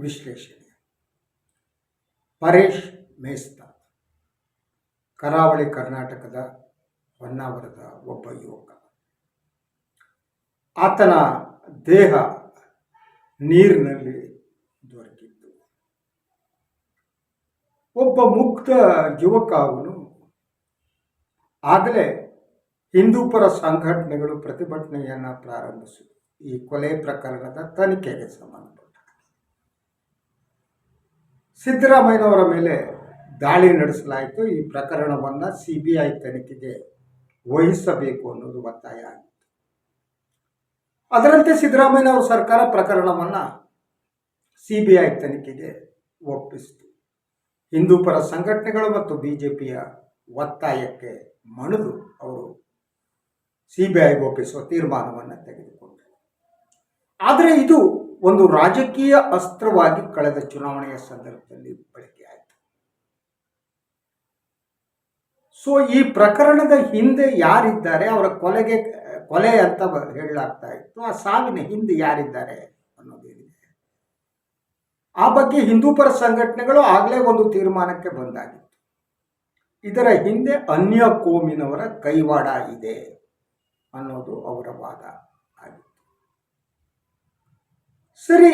ವಿಶ್ಲೇಷಣೆ. ಪರೇಶ್ ಮೇಸ್ತಾ, ಕರಾವಳಿ ಕರ್ನಾಟಕದ ಹೊನ್ನಾವರದ ಒಬ್ಬ ಯುವಕ. ಆತನ ದೇಹ ನೀರಿನಲ್ಲಿ ದೊರಕಿತ್ತು. ಒಬ್ಬ ಮುಕ್ತ ಯುವಕ ಅವನು ಆಗಲೇ ಹಿಂದೂಪರ ಸಂಘಟನೆಗಳು ಪ್ರತಿಭಟನೆಯನ್ನು ಪ್ರಾರಂಭಿಸಿತು ಈ ಕೊಲೆ ಪ್ರಕರಣದ ತನಿಖೆಗೆ ಸಂಬಂಧಪಟ್ಟ ಸಿದ್ದರಾಮಯ್ಯನವರ ಮೇಲೆ ದಾಳಿ ನಡೆಸಲಾಯಿತು. ಈ ಪ್ರಕರಣವನ್ನು ಸಿ ಬಿ ಐ ತನಿಖೆಗೆ ವಹಿಸಬೇಕು ಅನ್ನೋದು ಒತ್ತಾಯ ಆಗಿತ್ತು. ಅದರಂತೆ ಸಿದ್ದರಾಮಯ್ಯನವರ ಸರ್ಕಾರ ಪ್ರಕರಣವನ್ನು ಸಿ ಬಿ ಐ ತನಿಖೆಗೆ ಒಪ್ಪಿಸಿತು. ಹಿಂದೂಪರ ಸಂಘಟನೆಗಳು ಮತ್ತು ಬಿ ಜೆ ಪಿಯ ಒತ್ತಾಯಕ್ಕೆ ಮಣಿದು ಅವರು ಸಿ ಬಿ ಐಗೆ ಒಪ್ಪಿಸುವ ತೀರ್ಮಾನವನ್ನು ತೆಗೆದುಕೊಂಡರು. ಆದರೆ ಇದು ಒಂದು ರಾಜಕೀಯ ಅಸ್ತ್ರವಾಗಿ ಕಳೆದ ಚುನಾವಣೆಯ ಸಂದರ್ಭದಲ್ಲಿ ಬಳಕೆಯಾಯಿತು ಸೊ ಈ ಪ್ರಕರಣದ ಹಿಂದೆ ಯಾರಿದ್ದಾರೆ, ಅವರ ಕೊಲೆಗೆ, ಕೊಲೆ ಅಂತ ಹೇಳಲಾಗ್ತಾ ಇತ್ತು. ಆ ಸಾವಿನ ಹಿಂದೆ ಯಾರಿದ್ದಾರೆ ಅನ್ನೋದೇನಿದೆ ಆ ಬಗ್ಗೆ ಹಿಂದೂಪರ ಸಂಘಟನೆಗಳು ಆಗಲೇ ಒಂದು ತೀರ್ಮಾನಕ್ಕೆ ಬಂದಾಗಿತ್ತು. ಇದರ ಹಿಂದೆ ಅನ್ಯ ಕೋಮಿನವರ ಕೈವಾಡ ಇದೆ ಅನ್ನೋದು ಅವರ ವಾದ. ಸರಿ,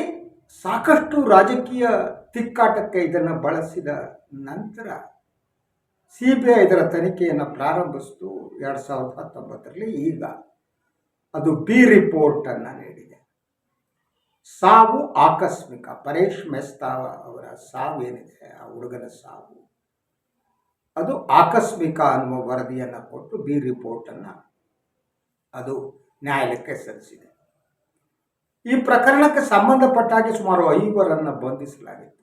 ಸಾಕಷ್ಟು ರಾಜಕೀಯ ತಿಕ್ಕಾಟಕ್ಕೆ ಇದನ್ನು ಬಳಸಿದ ನಂತರ ಸಿ ಬಿ ಐ ಇದರ ತನಿಖೆಯನ್ನು ಪ್ರಾರಂಭಿಸಿತು ಎರಡು ಸಾವಿರದ ಹತ್ತೊಂಬತ್ತರಲ್ಲಿ. ಈಗ ಅದು ಬಿ ರಿಪೋರ್ಟನ್ನು ನೀಡಿದೆ. ಸಾವು ಆಕಸ್ಮಿಕ. ಪರೇಶ್ ಮೆಸ್ತಾ ಅವರ ಸಾವು ಏನಿದೆ ಆ ಹುಡುಗನ ಸಾವು. ಅದು ಆಕಸ್ಮಿಕ ಅನ್ನುವ ವರದಿಯನ್ನು ಕೊಟ್ಟು ಬಿ ರಿಪೋರ್ಟನ್ನು ಅದು ನ್ಯಾಯಾಲಯಕ್ಕೆ ಸಲ್ಲಿಸಿದೆ. ಈ ಪ್ರಕರಣಕ್ಕೆ ಸಂಬಂಧಪಟ್ಟ ಹಾಗೆ ಸುಮಾರು ಐವರನ್ನು ಬಂಧಿಸಲಾಗಿತ್ತು.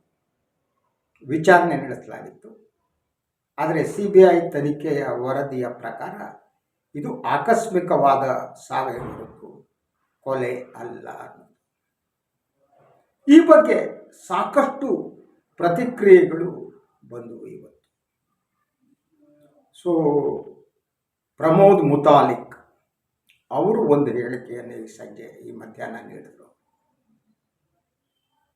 ವಿಚಾರಣೆ ನಡೆಸಲಾಗಿತ್ತು. ಆದರೆ ಸಿ ಬಿ ಐ ತನಿಖೆಯ ವರದಿಯ ಪ್ರಕಾರ ಇದು ಆಕಸ್ಮಿಕವಾದ ಸಾವೇ ಹೊರತು ಕೊಲೆ ಅಲ್ಲ. ಈ ಬಗ್ಗೆ ಸಾಕಷ್ಟು ಪ್ರತಿಕ್ರಿಯೆಗಳು ಬಂದವು ಇವತ್ತು. ಸೊ ಪ್ರಮೋದ್ ಮುತಾಲಿಕ್ ಅವರು ಒಂದು ಹೇಳಿಕೆಯನ್ನು ಈ ಸಂಜೆ ಈ ಮಧ್ಯಾಹ್ನ ನೀಡಿದರು.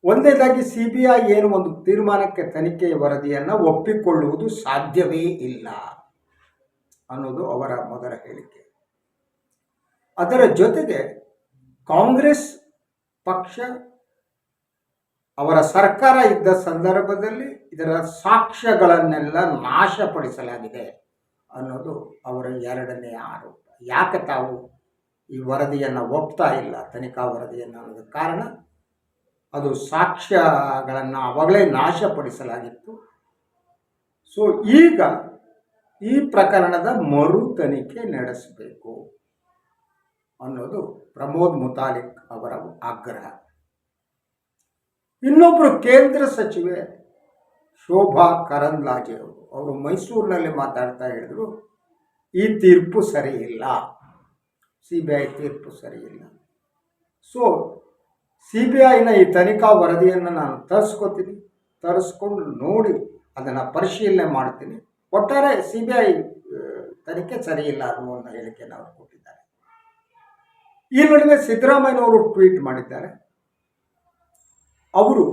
ಒಂದೇದಾಗಿ ಸಿ ಬಿ ಐ ಏನು ಒಂದು ತೀರ್ಮಾನಕ್ಕೆ ತನಿಖೆಯ ವರದಿಯನ್ನು ಒಪ್ಪಿಕೊಳ್ಳುವುದು ಸಾಧ್ಯವೇ ಇಲ್ಲ ಅನ್ನೋದು ಅವರ ಮೊದಲ ಹೇಳಿಕೆ. ಅದರ ಜೊತೆಗೆ ಕಾಂಗ್ರೆಸ್ ಪಕ್ಷ ಅವರ ಸರ್ಕಾರ ಇದ್ದ ಸಂದರ್ಭದಲ್ಲಿ ಇದರ ಸಾಕ್ಷ್ಯಗಳನ್ನೆಲ್ಲ ನಾಶಪಡಿಸಲಾಗಿದೆ ಅನ್ನೋದು ಅವರ ಎರಡನೇ ಆರೋಪ. ಯಾಕೆ ತಾವು ಈ ವರದಿಯನ್ನು ಒಪ್ತಾ ಇಲ್ಲ, ತನಿಖಾ ವರದಿಯನ್ನು ಅನ್ನೋದಕ್ಕೆ ಕಾರಣ ಅದು ಸಾಕ್ಷ್ಯಗಳನ್ನು ಅವಾಗಲೇ ನಾಶಪಡಿಸಲಾಗಿತ್ತು. ಸೊ ಈಗ ಈ ಪ್ರಕರಣದ ಮರು ತನಿಖೆ ನಡೆಸಬೇಕು ಅನ್ನೋದು ಪ್ರಮೋದ್ ಮುತಾಲಿಕ್ ಅವರ ಆಗ್ರಹ. ಇನ್ನೊಬ್ಬರು ಕೇಂದ್ರ ಸಚಿವೆ ಶೋಭಾ ಕರಂದ್ಲಾಜೆ ಅವರು ಅವರು ಮೈಸೂರಿನಲ್ಲಿ ಮಾತಾಡ್ತಾ ಹೇಳಿದ್ರು ಈ ತೀರ್ಪು ಸರಿ ಇಲ್ಲ. ಸಿ ಬಿ ಐ ತೀರ್ಪು ಸರಿಯಿಲ್ಲ. ಸೊ ಸಿ ಬಿ ಐನ ಈ ತನಿಖಾ ವರದಿಯನ್ನು ನಾನು ತರಿಸ್ಕೋತೀನಿ. ತರಿಸ್ಕೊಂಡು ನೋಡಿ, ಅದನ್ನು ಪರಿಶೀಲನೆ ಮಾಡ್ತೀನಿ. ಒಟ್ಟಾರೆ ಸಿ ಬಿ ಐ ತನಿಖೆ ಸರಿಯಿಲ್ಲ ಇಲ್ಲ ಅನ್ನುವ ಹೇಳಿಕೆಯನ್ನು ಅವರು ಕೊಟ್ಟಿದ್ದಾರೆ. ಈ ನಡುವೆ ಸಿದ್ದರಾಮಯ್ಯನವರು ಟ್ವೀಟ್ ಮಾಡಿದ್ದಾರೆ. ಅವರು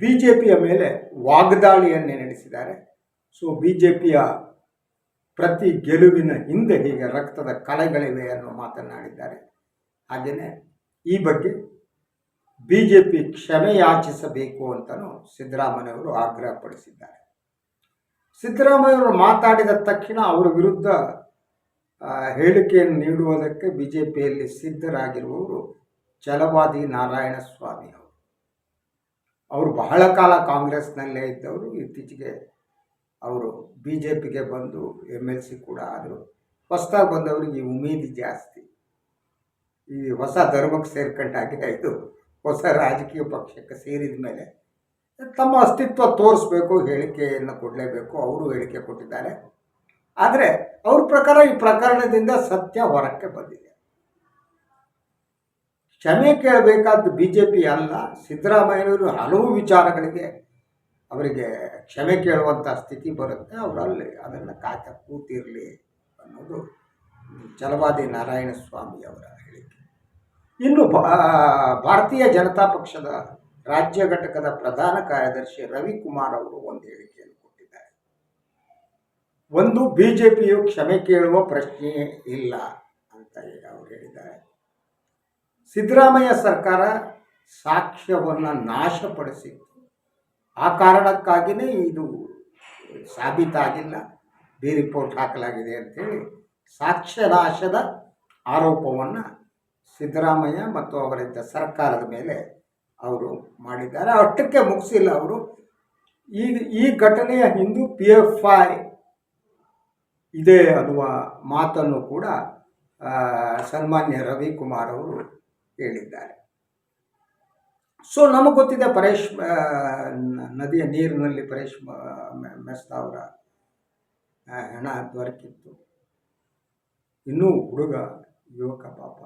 ಬಿ ಜೆ ಪಿಯ ಮೇಲೆ ವಾಗ್ದಾಳಿಯನ್ನೇ ನಡೆಸಿದ್ದಾರೆ. ಸೊ ಬಿ ಜೆ ಪಿಯ ಪ್ರತಿ ಗೆಲುವಿನ ಹಿಂದೆ ಹೀಗೆ ರಕ್ತದ ಕಲೆಗಳಿವೆ ಅನ್ನೋ ಮಾತನಾಡಿದ್ದಾರೆ ಹಾಗೆಯೇ ಈ ಬಗ್ಗೆ ಬಿ ಜೆ ಪಿ ಕ್ಷಮೆ ಯಾಚಿಸಬೇಕು ಅಂತಲೂ ಸಿದ್ದರಾಮಯ್ಯವರು ಆಗ್ರಹಪಡಿಸಿದ್ದಾರೆ ಸಿದ್ದರಾಮಯ್ಯವರು ಮಾತಾಡಿದ ತಕ್ಷಣ ಅವರ ವಿರುದ್ಧ ಹೇಳಿಕೆಯನ್ನು ನೀಡುವುದಕ್ಕೆ ಬಿ ಜೆ ಪಿಯಲ್ಲಿ ಸಿದ್ಧರಾಗಿರುವವರು ಛಲವಾದಿ ನಾರಾಯಣ ಸ್ವಾಮಿ ಅವರು. ಅವರು ಬಹಳ ಕಾಲ ಕಾಂಗ್ರೆಸ್ನಲ್ಲೇ ಇದ್ದವರು, ಇತ್ತೀಚೆಗೆ ಅವರು ಬಿ ಜೆ ಪಿಗೆ ಬಂದು ಎಂ ಎಲ್ ಸಿ ಕೂಡ ಆದರು. ಹೊಸದಾಗಿ ಬಂದವರಿಗೆ ಉಮೇದಿ ಜಾಸ್ತಿ. ಈ ಹೊಸ ಧರ್ಮಕ್ಕೆ ಸೇರ್ಕೊಂಡಾಗೆ ಆಯಿತು ಹೊಸ ರಾಜಕೀಯ ಪಕ್ಷಕ್ಕೆ ಸೇರಿದ ಮೇಲೆ ತಮ್ಮ ಅಸ್ತಿತ್ವ ತೋರಿಸ್ಬೇಕು, ಹೇಳಿಕೆಯನ್ನು ಕೊಡಲೇಬೇಕು, ಅವರು ಹೇಳಿಕೆ ಕೊಟ್ಟಿದ್ದಾರೆ. ಆದರೆ ಅವ್ರ ಪ್ರಕಾರ ಈ ಪ್ರಕರಣದಿಂದ ಸತ್ಯ ಹೊರಕ್ಕೆ ಬಂದಿದೆ. ಕ್ಷಮೆ ಕೇಳಬೇಕಾದ ಬಿ ಜೆ ಪಿ ಅಲ್ಲ. ಸಿದ್ದರಾಮಯ್ಯನವರು ಹಲವು ವಿಚಾರಗಳಿಗೆ ಅವರಿಗೆ ಕ್ಷಮೆ ಕೇಳುವಂಥ ಸ್ಥಿತಿ ಬರುತ್ತೆ. ಅವರಲ್ಲಿ ಅದನ್ನು ಕಾಯ್ತಾ ಕೂತಿರಲಿ ಅನ್ನೋದು ಚಲವಾದಿ ನಾರಾಯಣ ಸ್ವಾಮಿ ಅವರ ಹೇಳಿಕೆ. ಇನ್ನು ಭಾರತೀಯ ಜನತಾ ಪಕ್ಷದ ರಾಜ್ಯ ಘಟಕದ ಪ್ರಧಾನ ಕಾರ್ಯದರ್ಶಿ ರವಿಕುಮಾರ್ ಅವರು ಒಂದು ಹೇಳಿಕೆಯನ್ನು ಕೊಟ್ಟಿದ್ದಾರೆ. ಒಂದು, ಬಿಜೆಪಿಯು ಕ್ಷಮೆ ಕೇಳುವ ಪ್ರಶ್ನೆಯೇ ಇಲ್ಲ ಅಂತ ಅವರು ಹೇಳಿದ್ದಾರೆ. ಸಿದ್ದರಾಮಯ್ಯ ಸರ್ಕಾರ ಸಾಕ್ಷ್ಯವನ್ನು ನಾಶಪಡಿಸಿತ್ತು. ಆ ಕಾರಣಕ್ಕಾಗಿಯೇ ಇದು ಸಾಬೀತಾಗಿಲ್ಲ. ಬಿ ರಿಪೋರ್ಟ್ ಹಾಕಲಾಗಿದೆ ಅಂತೇಳಿ ಸಾಕ್ಷ್ಯ ನಾಶದ ಆರೋಪವನ್ನು ಸಿದ್ದರಾಮಯ್ಯ ಮತ್ತು ಅವರಿದ್ದ ಸರ್ಕಾರದ ಮೇಲೆ ಅವರು ಮಾಡಿದ್ದಾರೆ. ಅಷ್ಟಕ್ಕೆ ಮುಗಿಸಿಲ್ಲ ಅವರು. ಈ ಈ ಘಟನೆಯ ಹಿಂದೂ ಪಿ ಎಫ್ ಐ ಇದೆ ಅನ್ನುವ ಮಾತನ್ನು ಕೂಡ ಸನ್ಮಾನ್ಯ ರವಿಕುಮಾರ್ ಅವರು ಹೇಳಿದ್ದಾರೆ. ಸೊ ನಮಗೆ ಗೊತ್ತಿದೆ ಪರೇಶ್ ನದಿಯ ನೀರಿನಲ್ಲಿ ಪರೇಶ್ ಮೆಸ್ತಾ ಅವರ ಹೆಣ ದೊರಕಿತ್ತು ಇನ್ನೂ ಹುಡುಗ, ಯುವಕ ಪಾಪ.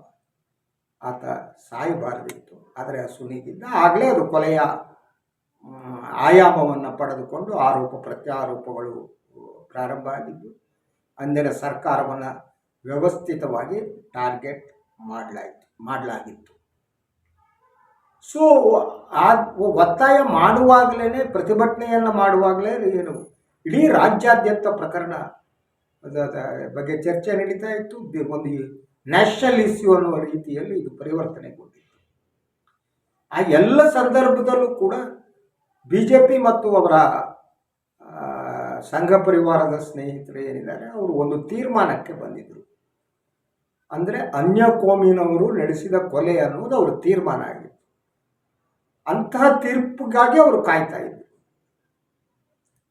ಆತ ಸಾಯಬಾರದಿತ್ತು. ಆದರೆ ಆ ಸುನೀಗಿದ್ದ ಆಗಲೇ ಅದು ಕೊಲೆಯ ಆಯಾಮವನ್ನು ಪಡೆದುಕೊಂಡು ಆರೋಪ, ಪ್ರತ್ಯಾರೋಪಗಳು ಪ್ರಾರಂಭ ಆಗಿದ್ದು, ಅಂದಿನ ಸರ್ಕಾರವನ್ನು ವ್ಯವಸ್ಥಿತವಾಗಿ ಟಾರ್ಗೆಟ್ ಮಾಡಲಾಯಿತು, ಮಾಡಲಾಗಿತ್ತು. ಸೊ ಆ ಒತ್ತಾಯ ಮಾಡುವಾಗಲೇ ಪ್ರತಿಭಟನೆಯನ್ನು ಮಾಡುವಾಗಲೇ ಏನು? ಇಡೀ ರಾಜ್ಯಾದ್ಯಂತ ಪ್ರಕರಣ ಬಗ್ಗೆ ಚರ್ಚೆ ನಡೀತಾ ಇತ್ತು. ಒಂದು ನ್ಯಾಷನಲ್ ಇಶ್ಯೂ ಅನ್ನುವ ರೀತಿಯಲ್ಲಿ ಇದು ಪರಿವರ್ತನೆಗೊಂಡಿತ್ತು. ಆ ಎಲ್ಲ ಸಂದರ್ಭದಲ್ಲೂ ಕೂಡ ಬಿ ಜೆ ಪಿ ಮತ್ತು ಅವರ ಸಂಘ ಪರಿವಾರದ ಸ್ನೇಹಿತರು ಏನಿದ್ದಾರೆ, ಅವರು ಒಂದು ತೀರ್ಮಾನಕ್ಕೆ ಬಂದಿದ್ದರು ಅಂದರೆ ಅನ್ಯ ಕೋಮಿನವರು ನಡೆಸಿದ ಕೊಲೆ ಅನ್ನುವುದು ಅವರ ತೀರ್ಮಾನ ಆಗಿತ್ತು ಅಂತಹ ತೀರ್ಪಿಗಾಗಿ ಅವರು ಕಾಯ್ತಾ ಇದ್ರು.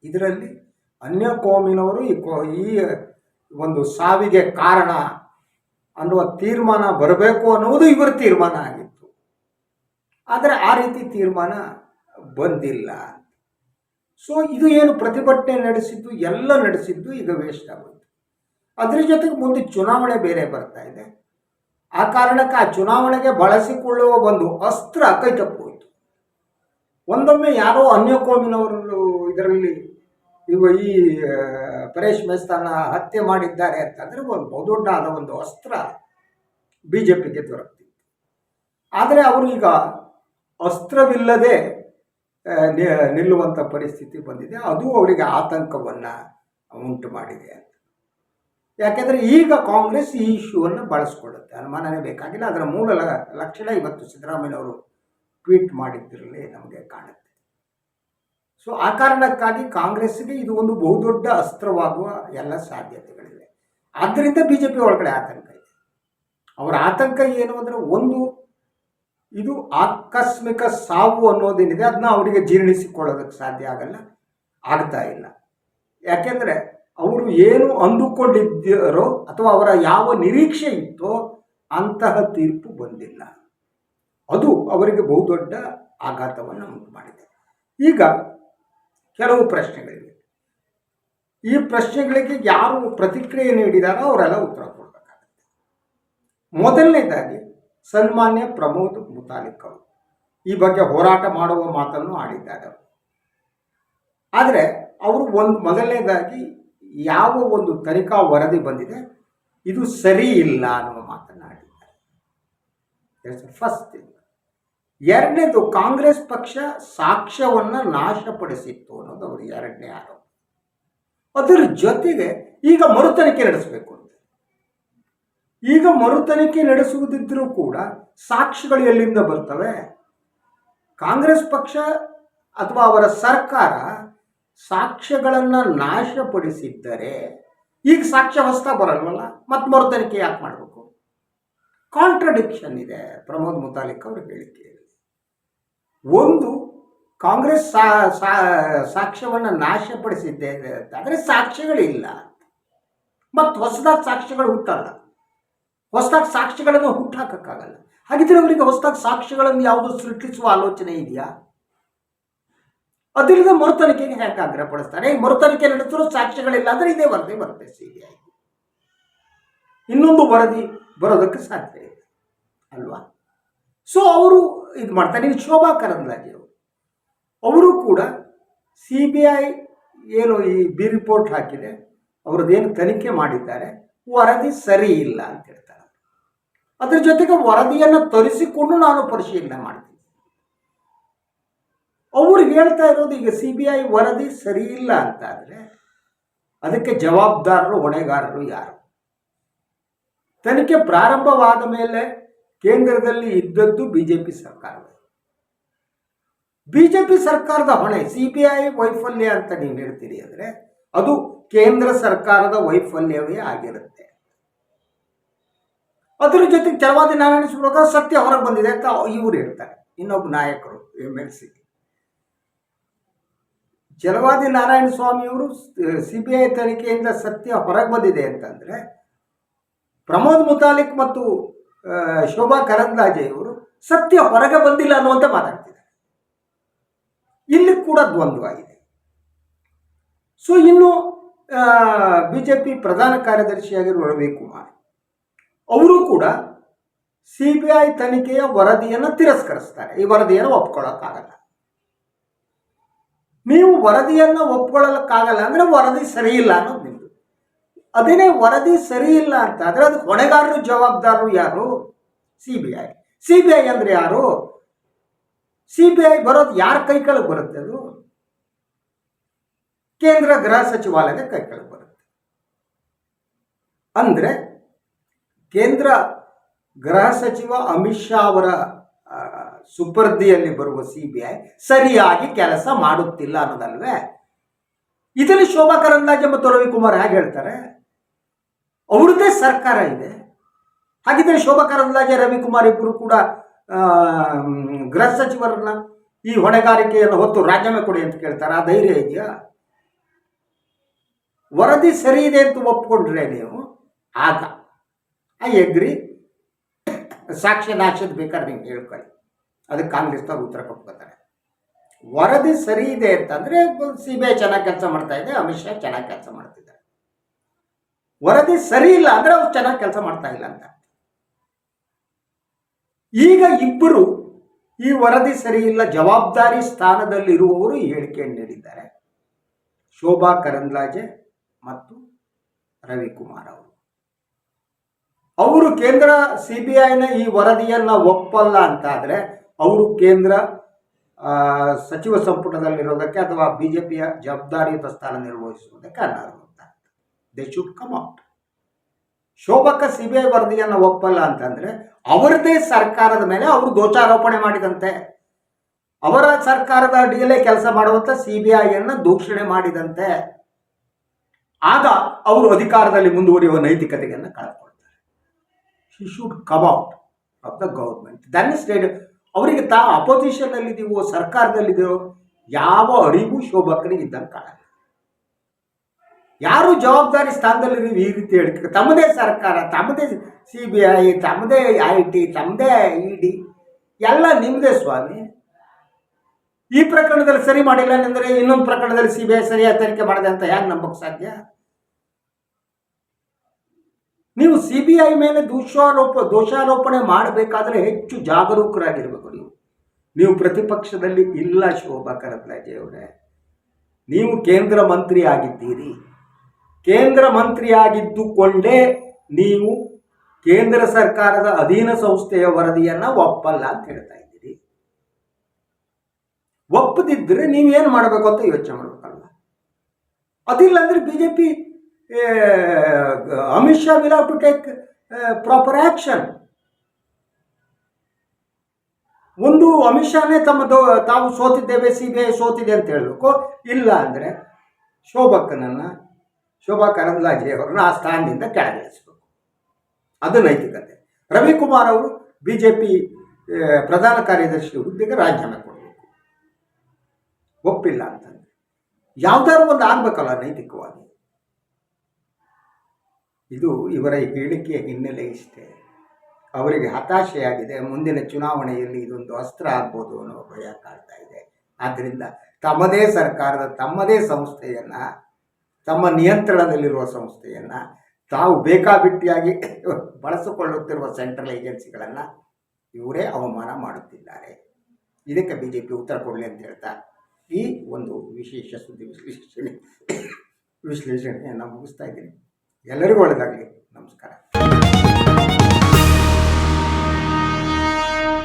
ಇದರಲ್ಲಿ ಅನ್ಯ ಕೋಮಿನವರು ಈ ಕೋ ಈ ಒಂದು ಸಾವಿಗೆ ಕಾರಣ ಅನ್ನುವ ತೀರ್ಮಾನ ಬರಬೇಕು ಅನ್ನುವುದು ಇವರ ತೀರ್ಮಾನ ಆಗಿತ್ತು. ಆದರೆ ಆ ರೀತಿ ತೀರ್ಮಾನ ಬಂದಿಲ್ಲ. ಸೊ ಇದು ಏನು ಪ್ರತಿಭಟನೆ ನಡೆಸಿದ್ದು? ಎಲ್ಲ ನಡೆಸಿದ್ದು ಈಗ ವೇಸ್ಟ್ ಆಗೋಯ್ತು. ಅದ್ರ ಜೊತೆಗೆ ಮುಂದೆ ಚುನಾವಣೆ ಬೇರೆ ಬರ್ತಾ ಇದೆ. ಆ ಕಾರಣಕ್ಕೆ ಆ ಚುನಾವಣೆಗೆ ಬಳಸಿಕೊಳ್ಳುವ ಒಂದು ಅಸ್ತ್ರ ಕೈ ಒಂದೊಮ್ಮೆ ಯಾರೋ ಅನ್ಯ ಕೋಮಿನವರು ಇದರಲ್ಲಿ ಇವ ಈ ಪರೇಶ್ ಮೆಸ್ತಾನ ಹತ್ಯೆ ಮಾಡಿದ್ದಾರೆ ಅಂತಂದರೆ ಒಂದು ಬಹುದೊಡ್ಡ ಆದ ಒಂದು ಅಸ್ತ್ರ ಬಿ ಜೆ ಪಿಗೆ ದೊರಕ್ತಿತ್ತು. ಆದರೆ ಅವರು ಈಗ ಅಸ್ತ್ರವಿಲ್ಲದೆ ನಿಲ್ಲುವಂಥ ಪರಿಸ್ಥಿತಿ ಬಂದಿದೆ. ಅದು ಅವರಿಗೆ ಆತಂಕವನ್ನು ಉಂಟು ಮಾಡಿದೆ ಅಂತ. ಯಾಕೆಂದರೆ ಈಗ ಕಾಂಗ್ರೆಸ್ ಈ ಇಶ್ಯೂವನ್ನು ಬಳಸ್ಕೊಳ್ಳುತ್ತೆ. ಅನುಮಾನನೇ ಬೇಕಾಗಿಲ್ಲ. ಅದರ ಮೂಲ ಲಕ್ಷಣ ಇವತ್ತು ಸಿದ್ದರಾಮಯ್ಯನವರು ಟ್ವೀಟ್ ಮಾಡಿದ್ದರಲ್ಲಿ ನಮಗೆ ಕಾಣುತ್ತೆ. ಸೊ ಆ ಕಾರಣಕ್ಕಾಗಿ ಕಾಂಗ್ರೆಸ್ಗೆ ಇದು ಒಂದು ಬಹುದೊಡ್ಡ ಅಸ್ತ್ರವಾಗುವ ಎಲ್ಲ ಸಾಧ್ಯತೆಗಳಿವೆ. ಆದ್ದರಿಂದ ಬಿ ಜೆ ಪಿ ಒಳಗಡೆ ಆತಂಕ ಇದೆ. ಅವರ ಆತಂಕ ಏನು ಅಂದರೆ ಒಂದು, ಇದು ಆಕಸ್ಮಿಕ ಸಾವು ಅನ್ನೋದೇನಿದೆ ಅದನ್ನ ಅವರಿಗೆ ಜೀರ್ಣಿಸಿಕೊಳ್ಳೋದಕ್ಕೆ ಸಾಧ್ಯ ಆಗಲ್ಲ, ಆಗ್ತಾ ಇಲ್ಲ. ಯಾಕೆಂದರೆ ಅವರು ಏನು ಅಂದುಕೊಂಡಿದ್ದರೋ ಅಥವಾ ಅವರ ಯಾವ ನಿರೀಕ್ಷೆ ಇತ್ತೋ ಅಂತಹ ತೀರ್ಪು ಬಂದಿಲ್ಲ. ಅದು ಅವರಿಗೆ ಬಹುದೊಡ್ಡ ಆಘಾತವನ್ನು ಉಂಟು ಮಾಡಿದೆ ಈಗ ಕೆಲವು ಪ್ರಶ್ನೆಗಳಿವೆ. ಈ ಪ್ರಶ್ನೆಗಳಿಗೆ ಯಾರು ಪ್ರತಿಕ್ರಿಯೆ ನೀಡಿದಾರೋ ಅವರೆಲ್ಲ ಉತ್ತರ ಕೊಡಬೇಕಾಗುತ್ತೆ. ಮೊದಲನೇದಾಗಿ ಸನ್ಮಾನ್ಯ ಪ್ರಮೋದ್ ಮುತಾಲಿಕ್ ಅವರು ಈ ಬಗ್ಗೆ ಹೋರಾಟ ಮಾಡುವ ಮಾತನ್ನು ಆಡಿದ್ದಾರೆ ಅವರು. ಆದರೆ ಅವರು ಒಂದು ಮೊದಲನೇದಾಗಿ ಯಾವ ಒಂದು ತನಿಖಾ ವರದಿ ಬಂದಿದೆ, ಇದು ಸರಿ ಇಲ್ಲ ಅನ್ನುವ ಮಾತನ್ನು ಆಡಿದ್ದಾರೆ ಫಸ್ಟ್ ಥಿಂಗ್ ಎರಡನೇದು ಕಾಂಗ್ರೆಸ್ ಪಕ್ಷ ಸಾಕ್ಷ್ಯವನ್ನು ನಾಶಪಡಿಸಿತ್ತು ಅನ್ನೋದು ಅವರು ಎರಡನೇ ಆರೋಪ. ಅದರ ಜೊತೆಗೆ ಈಗ ಮರುತನಿಕೆ ನಡೆಸಬೇಕು ಅಂತ. ಈಗ ಮರುತನಿಕೆ ನಡೆಸುವುದಿದ್ದರೂ ಕೂಡ ಸಾಕ್ಷಿಗಳು ಎಲ್ಲಿಂದ ಬರ್ತವೆ? ಕಾಂಗ್ರೆಸ್ ಪಕ್ಷ ಅಥವಾ ಅವರ ಸರ್ಕಾರ ಸಾಕ್ಷ್ಯಗಳನ್ನು ನಾಶಪಡಿಸಿದ್ದರೆ ಈಗ ಸಾಕ್ಷ್ಯ ಹೊಸ್ತಾ ಬರಲ್ವಲ್ಲ? ಮತ್ತೆ ಮರುತನಿಕೆ ಯಾಕೆ ಮಾಡಬೇಕು? ಕಾಂಟ್ರಡಿಕ್ಷನ್ ಇದೆ ಪ್ರಮೋದ್ ಮುತಾಲಿಕ್ ಅವರ ಹೇಳಿಕೆಯಲ್ಲಿ ಒಂದು ಕಾಂಗ್ರೆಸ್ ಸಾ ಸಾಕ್ಷ್ಯವನ್ನು ನಾಶಪಡಿಸಿದ್ದೆ ಆದರೆ ಸಾಕ್ಷ್ಯಗಳಿಲ್ಲ. ಮತ್ತು ಹೊಸದಾಗಿ ಸಾಕ್ಷ್ಯಗಳು ಹುಟ್ಟಲ್ಲ. ಹೊಸದಾಗಿ ಸಾಕ್ಷ್ಯಗಳನ್ನು ಹುಟ್ಟಾಕಕ್ಕಾಗಲ್ಲ ಹಾಗಿದ್ರೆ ಅವರಿಗೆ ಹೊಸದಾಗಿ ಸಾಕ್ಷ್ಯಗಳನ್ನು ಯಾವುದು ಸೃಷ್ಟಿಸುವ ಆಲೋಚನೆ ಇದೆಯಾ? ಅದರಿಂದ ಮರುತನಿಕೆಗೆ ಯಾಕೆ ಆಗ್ರಹ ಪಡಿಸ್ತಾರೆ? ಮರುತನಿಕೆ ನಡೆಸಿರೋ ಸಾಕ್ಷ್ಯಗಳಿಲ್ಲ ಅಂದರೆ ಇದೇ ವರದಿ ಬರುತ್ತೆ ಸಿ ಬಿ ಐ ಇನ್ನೊಂದು ವರದಿ ಬರೋದಕ್ಕೆ ಸಾಧ್ಯ ಇದೆ. ಅಲ್ವಾ? ಸೊ ಅವರು ಇದು ಮಾಡ್ತಾರೆ. ನೀವು ಶೋಭಾ ಕರಂದ್ಲಾಜೆ ಅವರು ಅವರು ಕೂಡ ಸಿ ಬಿ ಐ ಏನು ಈ ಬಿ ರಿಪೋರ್ಟ್ ಹಾಕಿದೆ. ಅವ್ರದ್ದೇನು ತನಿಖೆ ಮಾಡಿದ್ದಾರೆ. ವರದಿ ಸರಿ ಇಲ್ಲ ಅಂತ ಹೇಳ್ತಾರೆ. ಅದ್ರ ಜೊತೆಗೆ ವರದಿಯನ್ನು ತರಿಸಿಕೊಂಡು ನಾನು ಪರಿಶೀಲನೆ ಮಾಡ್ತೀನಿ. ಅವರು ಹೇಳ್ತಾ ಇರೋದು ಈಗ ಸಿ ಬಿ ಐ ವರದಿ ಸರಿ ಇಲ್ಲ ಅಂತ ಆದರೆ ಅದಕ್ಕೆ ಜವಾಬ್ದಾರರು, ಹೊಣೆಗಾರರು ಯಾರು? ತನಿಖೆ ಪ್ರಾರಂಭವಾದ ಮೇಲೆ ಕೇಂದ್ರದಲ್ಲಿ ಇದ್ದದ್ದು ಬಿಜೆಪಿ ಸರ್ಕಾರವೇ. ಬಿಜೆಪಿ ಸರ್ಕಾರದ ಹೊಣೆ ಸಿ ಬಿ ಐ ವೈಫಲ್ಯ ಅಂತ ನೀವು ಹೇಳ್ತೀರಿ ಅಂದರೆ ಅದು ಕೇಂದ್ರ ಸರ್ಕಾರದ ವೈಫಲ್ಯವೇ ಆಗಿರುತ್ತೆ. ಅದರ ಜೊತೆಗೆ ಚಲವಾದಿ ನಾರಾಯಣ ಸ್ವಾಮಿ ಸತ್ಯ ಹೊರಗೆ ಬಂದಿದೆ ಅಂತ ಇವರು ಹೇಳ್ತಾರೆ. ಇನ್ನೊಬ್ಬ ನಾಯಕರು M L C. Chalavadi Narayana ಸ್ವಾಮಿಯವರು ಸಿ ಬಿ ಐ ತನಿಖೆಯಿಂದ ಸತ್ಯ ಹೊರಗೆ ಬಂದಿದೆ ಅಂತಂದರೆ ಪ್ರಮೋದ್ ಮುತಾಲಿಕ್ ಮತ್ತು ಶೋಭಾ ಕರಂದ್ಲಾಜೆಯವರು ಸತ್ಯ ಹೊರಗೆ ಬಂದಿಲ್ಲ ಅನ್ನುವಂತ ಮಾತಾಡ್ತಿದ್ದಾರೆ. ಇಲ್ಲಿ ಕೂಡ ದ್ವಂದ್ವ ಇದೆ ಸೊ ಇನ್ನು ಬಿ ಜೆ ಪಿ ಪ್ರಧಾನ ಕಾರ್ಯದರ್ಶಿಯಾಗಿರುವ ರವಿಕುಮಾರ್ ಅವರು ಕೂಡ ಸಿ ಬಿ ಐ ತನಿಖೆಯ ವರದಿಯನ್ನು ತಿರಸ್ಕರಿಸ್ತಾರೆ. ಈ ವರದಿಯನ್ನು ಒಪ್ಕೊಳ್ಳೋಕ್ಕಾಗಲ್ಲ. ನೀವು ವರದಿಯನ್ನು ಒಪ್ಕೊಳ್ಳೋಕ್ಕಾಗಲ್ಲ ಅಂದರೆ ವರದಿ ಸರಿಯಿಲ್ಲ ಅನ್ನೋದು ಅದೇನೇ ವರದಿ ಸರಿ ಇಲ್ಲ ಅಂತ ಆದರೆ ಅದು ಹೊಣೆಗಾರರು ಜವಾಬ್ದಾರರು ಯಾರು? C B I C B I ಅಂದರೆ ಯಾರು? ಸಿ ಬಿ ಐ ಬರೋದು ಯಾರ ಕೈ ಕೆಳಗೆ ಬರುತ್ತೆ ಅದು? ಕೇಂದ್ರ ಗೃಹ ಸಚಿವಾಲಯದ ಕೈ ಕೆಳಗೆ ಬರುತ್ತೆ. ಅಂದರೆ ಕೇಂದ್ರ ಗೃಹ ಸಚಿವ ಅಮಿತ್ ಶಾ ಅವರ ಸುಪರ್ದಿಯಲ್ಲಿ ಬರುವ ಸಿ ಬಿ ಐ ಸರಿಯಾಗಿ ಕೆಲಸ ಮಾಡುತ್ತಿಲ್ಲ ಅನ್ನೋದಲ್ವೇ? ಇದರಲ್ಲಿ ಶೋಭಾ ಕರಂದ್ಲಾಜೆ ಮತ್ತು ರವಿಕುಮಾರ್ ಹೇಗೆ ಹೇಳ್ತಾರೆ? ಅವ್ರದ್ದೇ ಸರ್ಕಾರ ಇದೆ. ಹಾಗಿದ್ದರೆ ಶೋಭಾ ಕರಂದ್ಲಾಜೆ ರವಿಕುಮಾರ್ ಇಬ್ಬರು ಕೂಡ ಆ, ಗೃಹ ಸಚಿವರನ್ನ ಈ ಹೊಣೆಗಾರಿಕೆಯನ್ನು ಹೊತ್ತು ರಾಜೀನಾಮೆ ಕೊಡಿ ಅಂತ ಕೇಳ್ತಾರೆ. ಆ ಧೈರ್ಯ ಇದೆಯಾ? ವರದಿ ಸರಿ ಇದೆ ಅಂತ ಒಪ್ಕೊಂಡ್ರೆ ನೀವು ಆಗ. ಐ ಎಗ್ರಿ ಸಾಕ್ಷ್ಯ ನಾಶದ ಬೇಕಾದ್ರೆ ನೀವು ಹೇಳ್ಕೊಳ್ಳಿ. ಅದಕ್ಕೆ ಕಾಂಗ್ರೆಸ್ನವ್ರು ಉತ್ತರ ಕೊಟ್ಕೋತಾರೆ ವರದಿ ಸರಿ ಇದೆ ಅಂತಂದರೆ ಸಿ ಬಿ ಐ ಚೆನ್ನಾಗಿ ಕೆಲಸ ಮಾಡ್ತಾ ಇದೆ ಅಮಿತ್ ಶಾ ಚೆನ್ನಾಗಿ ಕೆಲಸ ಮಾಡ್ತಿದ್ದಾರೆ. ವರದಿ ಸರಿ ಇಲ್ಲ ಅಂದರೆ ಅವ್ರು ಚೆನ್ನಾಗಿ ಕೆಲಸ ಮಾಡ್ತಾ ಇಲ್ಲ ಅಂತ. ಈಗ ಇಬ್ಬರು ಈ ವರದಿ ಸರಿ ಇಲ್ಲ ಜವಾಬ್ದಾರಿ ಸ್ಥಾನದಲ್ಲಿರುವವರು ಹೇಳಿಕೆಯನ್ನು ನೀಡಿದ್ದಾರೆ. ಶೋಭಾ ಕರಂದ್ಲಾಜೆ ಮತ್ತು ರವಿಕುಮಾರ್ ಅವರು. ಅವರು ಕೇಂದ್ರ ಸಿ ಬಿ ಐನ ಈ ವರದಿಯನ್ನು ಒಪ್ಪಲ್ಲ ಅಂತ ಆದರೆ ಅವರು ಕೇಂದ್ರ ಸಚಿವ ಸಂಪುಟದಲ್ಲಿರೋದಕ್ಕೆ ಅಥವಾ ಬಿ ಜೆ ಪಿಯ ಜವಾಬ್ದಾರಿಯುತ ಸ್ಥಾನ ನಿರ್ವಹಿಸುವುದಕ್ಕೆ ಅನರ್ಹ ದೇ ಶುಡ್ ಕಮ್ ಔಟ್ ಶೋಭಕ್ಕ ಸಿ ಬಿ ಐ ವರದಿಯನ್ನು ಒಪ್ಪಲ್ಲ ಅಂತಂದರೆ ಅವರದೇ ಸರ್ಕಾರದ ಮೇಲೆ ಅವರು ದೋಷಾರೋಪಣೆ ಮಾಡಿದಂತೆ. ಅವರ ಸರ್ಕಾರದ ಅಡಿಯಲ್ಲೇ ಕೆಲಸ ಮಾಡುವಂಥ ಸಿ ಬಿ ಐಯನ್ನು ದೂಷಣೆ ಮಾಡಿದಂತೆ. ಆಗ ಅವರು ಅಧಿಕಾರದಲ್ಲಿ ಮುಂದುವರಿಯುವ ನೈತಿಕತೆಯನ್ನು ಕಳೆದುಕೊಳ್ತಾರೆ. She should come out of the government then state ಅವರಿಗೆ ತಾ ಅಪೋಸಿಷನ್ ಸರ್ಕಾರದಲ್ಲಿದೆಯೋ ಯಾವ ಅರಿವು ಶೋಭಕ್ಕನಿಗೆ ಇದ್ದಂಗೆ ಕಾಣಲ್ಲ. ಯಾರು ಜವಾಬ್ದಾರಿ ಸ್ಥಾನದಲ್ಲಿ ಈ ರೀತಿ ಹೇಳ್ತಾರೆ? ತಮ್ಮದೇ ಸರ್ಕಾರ, ತಮ್ಮದೇ ಸಿ ಬಿ ಐ ತಮ್ಮದೇ ಐ ಟಿ ತಮ್ಮದೇ ಇ ಡಿ ಎಲ್ಲ ನಿಮ್ಮದೇ ಸ್ವಾಮಿ. ಈ ಪ್ರಕರಣದಲ್ಲಿ ಸರಿ ಮಾಡಿಲ್ಲ ಅಂದರೆ ಇನ್ನೊಂದು ಪ್ರಕರಣದಲ್ಲಿ ಸಿ ಬಿ ಐ ಸರಿಯಾದ ತನಿಖೆ ಮಾಡಿದೆ ಅಂತ ಹೇಗೆ ನಂಬಕ್ಕೆ ಸಾಧ್ಯ? ನೀವು ಸಿ ಬಿ ಐ ಮೇಲೆ ದೋಷಾರೋಪ, ದೋಷಾರೋಪಣೆ ಮಾಡಬೇಕಾದ್ರೆ ಹೆಚ್ಚು ಜಾಗರೂಕರಾಗಿರಬೇಕು ನೀವು. ನೀವು ಪ್ರತಿಪಕ್ಷದಲ್ಲಿ ಇಲ್ಲ ಶೋಭಾ ಕರಂದ್ಲಾಜೆ ಅವರೇ. ನೀವು ಕೇಂದ್ರ ಮಂತ್ರಿ ಆಗಿದ್ದೀರಿ. ಕೇಂದ್ರ ಮಂತ್ರಿಯಾಗಿದ್ದುಕೊಂಡೇ ನೀವು ಕೇಂದ್ರ ಸರ್ಕಾರದ ಅಧೀನ ಸಂಸ್ಥೆಯ ವರದಿಯನ್ನ ಒಪ್ಪಲ್ಲ ಅಂತ ಹೇಳ್ತಾ ಇದ್ದೀರಿ. ಒಪ್ಪದಿದ್ದರೆ ನೀವೇನು ಮಾಡಬೇಕು ಅಂತ ಯೋಚನೆ ಮಾಡಬೇಕಲ್ಲ ಅದಿಲ್ಲ ಅಂದ್ರೆ B J P Amit Shah will to take proper action ಒಂದು ಅಮಿತ್ ಶಾನೇ ತಮ್ಮ ತಾವು ಸೋತಿದ್ದೇವೆ ಸಿ ಬಿ ಐ ಸೋತಿದೆ ಅಂತ ಹೇಳಬೇಕು. ಇಲ್ಲ ಅಂದರೆ ಶೋಭಕ್ಕನನ್ನು ಶೋಭಾ ಕರಂದ್ಲಾಜೆ ಅವರನ್ನು ಆ ಸ್ಥಾನದಿಂದ ಕೆಳಗಿಳಿಸಬೇಕು. ಅದು ನೈತಿಕತೆ. ರವಿಕುಮಾರ್ ಅವರು ಬಿ ಜೆ ಪಿ ಪ್ರಧಾನ ಕಾರ್ಯದರ್ಶಿ ಹುದ್ದೆಗೆ ರಾಜೀನಾಮೆ ಕೊಡಬೇಕು. ಒಪ್ಪಿಲ್ಲ ಅಂತಂದ್ರೆ. ಯಾವ್ದಾದ್ರು ಒಂದು ಆಗ್ಬೇಕಲ್ಲ ನೈತಿಕವಾಗಿ. ಇದು ಇವರ ಹೇಳಿಕೆಯ ಹಿನ್ನೆಲೆ ಇಷ್ಟೇ. ಅವರಿಗೆ ಹತಾಶೆಯಾಗಿದೆ. ಮುಂದಿನ ಚುನಾವಣೆಯಲ್ಲಿ ಇದೊಂದು ಅಸ್ತ್ರ ಆಗ್ಬೋದು ಅನ್ನೋ ಭಯ ಕಾಡ್ತಾ ಇದೆ. ಆದ್ದರಿಂದ ತಮ್ಮದೇ ಸರ್ಕಾರದ ತಮ್ಮದೇ ಸಂಸ್ಥೆಯನ್ನು ತಮ್ಮ ನಿಯಂತ್ರಣದಲ್ಲಿರುವ ಸಂಸ್ಥೆಯನ್ನು ತಾವು ಬೇಕಾಬಿಟ್ಟಿಯಾಗಿ ಬಳಸಿಕೊಳ್ಳುತ್ತಿರುವ ಸೆಂಟ್ರಲ್ ಏಜೆನ್ಸಿಗಳನ್ನು ಇವರೇ ಅವಮಾನ ಮಾಡುತ್ತಿದ್ದಾರೆ. ಇದಕ್ಕೆ ಬಿ ಜೆ ಪಿ ಉತ್ತರ ಕೊಡಲಿ ಅಂತ ಹೇಳ್ತಾ ಈ ಒಂದು ವಿಶೇಷ ಸುದ್ದಿ ವಿಶ್ಲೇಷಣೆ ವಿಶ್ಲೇಷಣೆಯನ್ನು ಮುಗಿಸ್ತಾ ಇದ್ದೀನಿ. ಎಲ್ಲರಿಗೂ ಒಳ್ಳೆಯದಾಗಲಿ